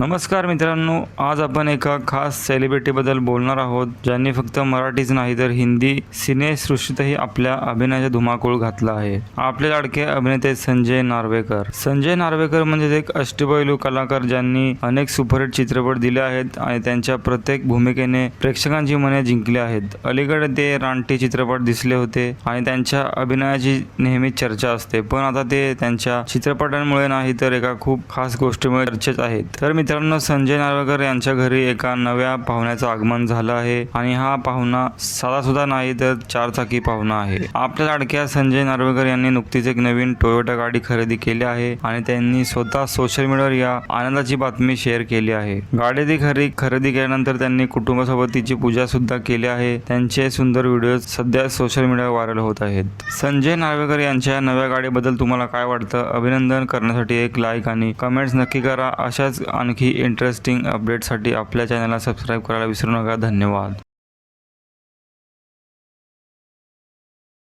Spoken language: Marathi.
नमस्कार मित्रांनो आज आपण एका खास सेलिब्रिटीबद्दल बोलणार आहोत ज्यांनी फक्त मराठीच नाही तर हिंदी सिनेसृष्टीतही आपल्या अभिनयाचा धुमाकूळ घातला आहे. आपले लाडके अभिनेते संजय नार्वेकर. संजय नार्वेकर म्हणजे एक अष्टपैलू कलाकार ज्यांनी अनेक सुपरहिट चित्रपट दिले आहेत आणि त्यांच्या प्रत्येक भूमिकेने प्रेक्षकांची मने जिंकली आहेत. अलीकडे ते रानटी चित्रपट दिसले होते आणि त्यांच्या अभिनयाची नेहमी चर्चा असते. पण आता ते त्यांच्या चित्रपटांमुळे नाही तर एका खूप खास गोष्टीमुळे चर्चेत आहेत. तर मित्रांनो संजय नार्वेकर यांच्या घरी एका नव्या पाहुण्याचं आगमन झालं आहे आणि हा पाहुणा साधा सुद्धा नाही तर चारचाकी पाहुणा आहे. आपल्या लाडक्या संजय नार्वेकर यांनी नुकतीच एक नवीन टोयोटा गाडी खरेदी केली आहे आणि त्यांनी स्वतः सोशल मीडियावर या आनंदाची बातमी शेअर केली आहे. गाडी ती खरी खरेदी केल्यानंतर त्यांनी कुटुंबासोबत तिची पूजा सुद्धा केली आहे. त्यांचे सुंदर व्हिडिओ सध्या सोशल मीडियावर व्हायरल होत आहेत. संजय नार्वेकर यांच्या नव्या गाडीबद्दल तुम्हाला काय वाटतं? अभिनंदन करण्यासाठी एक लाईक आणि कमेंट्स नक्की करा. अशाच आणखी आणखी इंटरेस्टिंग अपडेटसाठी आपल्या चॅनलला सबस्क्राईब करायला विसरू नका. धन्यवाद.